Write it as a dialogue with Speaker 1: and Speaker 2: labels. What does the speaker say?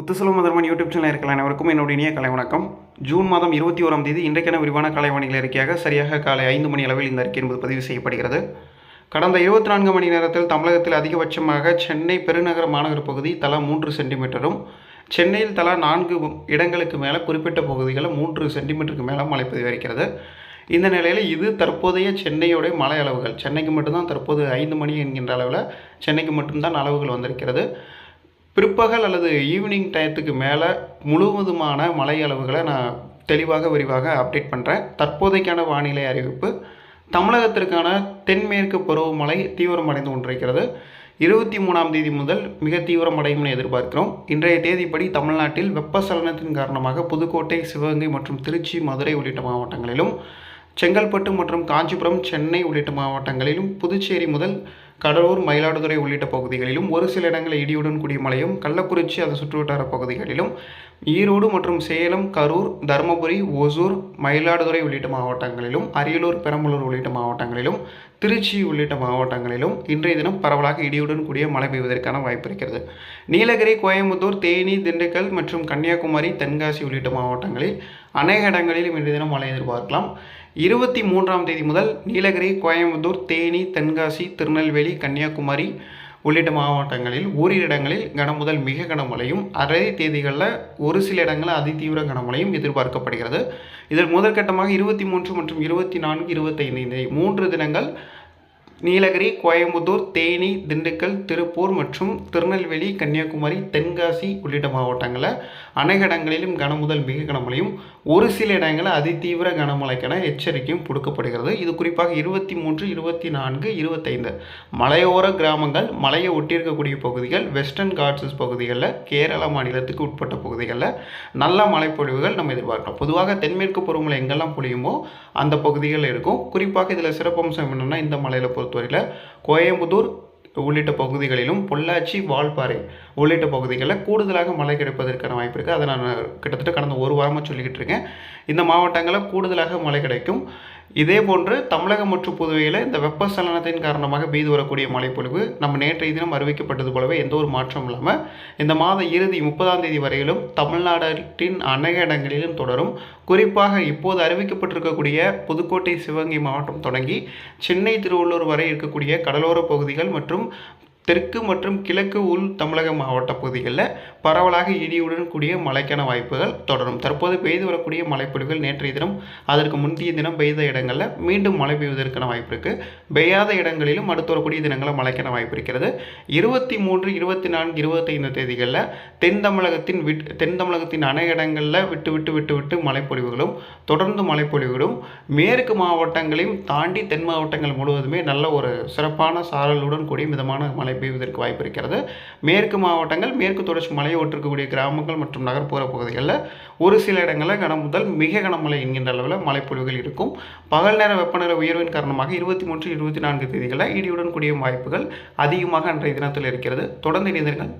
Speaker 1: Muthuselvam மதர்மன் YouTube channel இருக்கலாம் அனைவருக்கும் என்னுடைய இனிய கலை வணக்கம். ஜூன் மாதம் இருபத்தி ஓராம் தேதி இன்றைக்கான விரிவான கலைவாணிகள் அறிக்கையாக சரியாக காலை ஐந்து மணி அளவில் இந்த அறிக்கை என்பது பதிவு செய்யப்படுகிறது. கடந்த இருபத்தி நான்கு மணி நேரத்தில் தமிழகத்தில் அதிகபட்சமாக சென்னை பெருநகர மாநகர பகுதி தலா மூன்று சென்டிமீட்டரும் சென்னையில் தலா நான்கு இடங்களுக்கு மேலே குறிப்பிட்ட பகுதிகளில் மூன்று சென்டிமீட்டருக்கு மேலே மழை பதிவரிக்கிறது இந்த நிலையில் இது தற்போதைய சென்னையோடைய மழை அளவுகள். சென்னைக்கு மட்டும்தான் தற்போது ஐந்து மணி என்கின்ற அளவில் சென்னைக்கு மட்டும்தான் அளவுகள் வந்திருக்கிறது. பிற்பகல் அல்லது ஈவினிங் டயத்துக்கு மேலே முழுவதுமான மழை அளவுகளை நான் தெளிவாக விரிவாக அப்டேட் பண்ணுறேன் தற்போதைக்கான வானிலை அறிவிப்பு. தமிழகத்திற்கான தென்மேற்கு பருவமழை தீவிரமடைந்து கொண்டிருக்கிறது. இருபத்தி மூணாம் தேதி முதல் மிக தீவிரமடையும்னு எதிர்பார்க்கிறோம். இன்றைய தேதிப்படி தமிழ்நாட்டில் வெப்பசலனத்தின் காரணமாக புதுக்கோட்டை சிவகங்கை மற்றும் திருச்சி மதுரை உள்ளிட்ட மாவட்டங்களிலும் செங்கல்பட்டு மற்றும் காஞ்சிபுரம் சென்னை உள்ளிட்ட மாவட்டங்களிலும் புதுச்சேரி முதல் கடலூர் மயிலாடுதுறை உள்ளிட்ட பகுதிகளிலும் ஒரு சில இடங்களில் இடியுடன் கூடிய மழையும் கள்ளக்குறிச்சி அது சுற்றுவட்டார பகுதிகளிலும் ஈரோடு மற்றும் சேலம் கரூர் தருமபுரி ஒசூர் மயிலாடுதுறை உள்ளிட்ட மாவட்டங்களிலும் அரியலூர் பெரம்பலூர் உள்ளிட்ட மாவட்டங்களிலும் திருச்சி உள்ளிட்ட மாவட்டங்களிலும் இன்றைய தினம் பரவலாக இடியுடன் கூடிய மழை பெய்வதற்கான வாய்ப்பு இருக்கிறது. நீலகிரி கோயம்புத்தூர் தேனி திண்டுக்கல் மற்றும் கன்னியாகுமரி தென்காசி உள்ளிட்ட மாவட்டங்களில் அநேக இடங்களிலும் இன்றைய தினம் மழை எதிர்பார்க்கலாம். இருபத்தி மூன்றாம் தேதி முதல் நீலகிரி கோயம்புத்தூர் தேனி தென்காசி திருநெல்வேலி கன்னியாகுமரி உள்ளிட்ட மாவட்டங்களில் ஓரிரு இடங்களில் கன முதல் மிக கனமழையும் அரை தேதிகளில் ஒரு சில இடங்களில் அதிதீவிர கனமழையும் எதிர்பார்க்கப்படுகிறது. இதில் முதற்கட்டமாக இருபத்தி மூன்று மற்றும் இருபத்தி நான்கு இருபத்தைந்து இந்த மூன்று தினங்கள் நீலகிரி கோயம்புத்தூர் தேனி திண்டுக்கல் திருப்பூர் மற்றும் திருநெல்வேலி கன்னியாகுமரி தென்காசி உள்ளிட்ட மாவட்டங்களில் அநேக இடங்களிலும் கனமுதல் மிக கனமழையும் ஒரு சில இடங்களில் அதிதீவிர கனமழைக்கான எச்சரிக்கையும் கொடுக்கப்படுகிறது. இது குறிப்பாக இருபத்தி மூன்று இருபத்தி நான்கு இருபத்தைந்து மலையோர கிராமங்கள் மலையை ஒட்டியிருக்கக்கூடிய பகுதிகள் வெஸ்டர்ன் காட்ஸஸ் பகுதிகளில் கேரள மாநிலத்துக்கு உட்பட்ட பகுதிகளில் நல்ல மழைப்பொழிவுகள் நம்ம எதிர்பார்க்கலாம் பொதுவாக தென்மேற்கு பருவமழை எங்கெல்லாம் பொழியுமோ அந்த பகுதிகளில் இருக்கும். குறிப்பாக இதில் சிறப்பம்சம் என்னென்னா இந்த மலையில் பொறுத்தவரையில் கோயம்புத்தூர் உள்ளிட்ட பகுதிகளிலும் பொள்ளாச்சி வால்பாறை உள்ளிட்ட பகுதிகளில் கூடுதலாக மழை கிடைப்பதற்கான வாய்ப்பு இருக்குது. அதை நான் கிட்டத்தட்ட கடந்த ஒரு வாரமாக சொல்லிக்கிட்டு இருக்கேன். இந்த மாவட்டங்களில் கூடுதலாக மழை கிடைக்கும். இதே போன்று தமிழகம் மற்றும் புதுவையில் இந்த வெப்பசலனத்தின் காரணமாக பெய்து வரக்கூடிய மழைப்பொழிவு நம்ம நேற்றைய தினம் அறிவிக்கப்பட்டது போலவே எந்த ஒரு மாற்றம் இல்லாமல் இந்த மாத இறுதி முப்பதாம் தேதி வரையிலும் தமிழ்நாட்டின் அநேக இடங்களிலும் தொடரும். குறிப்பாக இப்போது அறிவிக்கப்பட்டிருக்கக்கூடிய புதுக்கோட்டை சிவகங்கை மாவட்டம் தொடங்கி சென்னை திருவள்ளூர் வரை இருக்கக்கூடிய கடலோர பகுதிகள் மற்றும் தெற்கு மற்றும் கிழக்கு உள் தமிழக மாவட்ட பகுதிகளில் பரவலாக இடியுடன் கூடிய மழைக்கான வாய்ப்புகள் தொடரும். தற்போது பெய்து வரக்கூடிய மழைப்பொழிவுகள் நேற்றைய தினம் அதற்கு முந்தைய தினம் பெய்த இடங்களில் மீண்டும் மழை பெய்வதற்கான வாய்ப்பு இருக்குது பெய்யாத இடங்களிலும் அடுத்து வரக்கூடிய தினங்களில் மழைக்கான வாய்ப்பு இருக்கிறது. இருபத்தி மூன்று இருபத்தி நான்கு இருபத்தைந்து தேதிகளில் தென் தமிழகத்தின் விட் தென் தமிழகத்தின் அநேக இடங்களில் விட்டு விட்டு விட்டு விட்டு மழைப்பொழிவுகளும் தொடர்ந்து மழைப்பொழிவுகளும் மேற்கு மாவட்டங்களையும் தாண்டி தென் மாவட்டங்கள் முழுவதுமே நல்ல ஒரு சிறப்பான சாரலுடன் கூடிய மிதமான மழை பெய்வதற்கு வாய்ப்பு இருக்கிறது. மேற்கு மாவட்டங்கள் மேற்கு தொடர்ச்சி மலையை ஒட்டிருக்கக்கூடிய கிராமங்கள் மற்றும் நகர்ப்புற பகுதிகளில் ஒரு சில இடங்களில் கனம் முதல் மிக கனமழை என்கின்ற அளவில் மழைப்பொழிவுகள் இருக்கும். பகல் நேர வெப்பநிலை உயர்வின் காரணமாக இருபத்தி மூன்று இருபத்தி நான்கு தேதிகளில் இடியுடன் கூடிய வாய்ப்புகள் அதிகமாக அன்றைய தினத்தில் இருக்கிறது. தொடர்ந்து இணைந்திருங்கள்.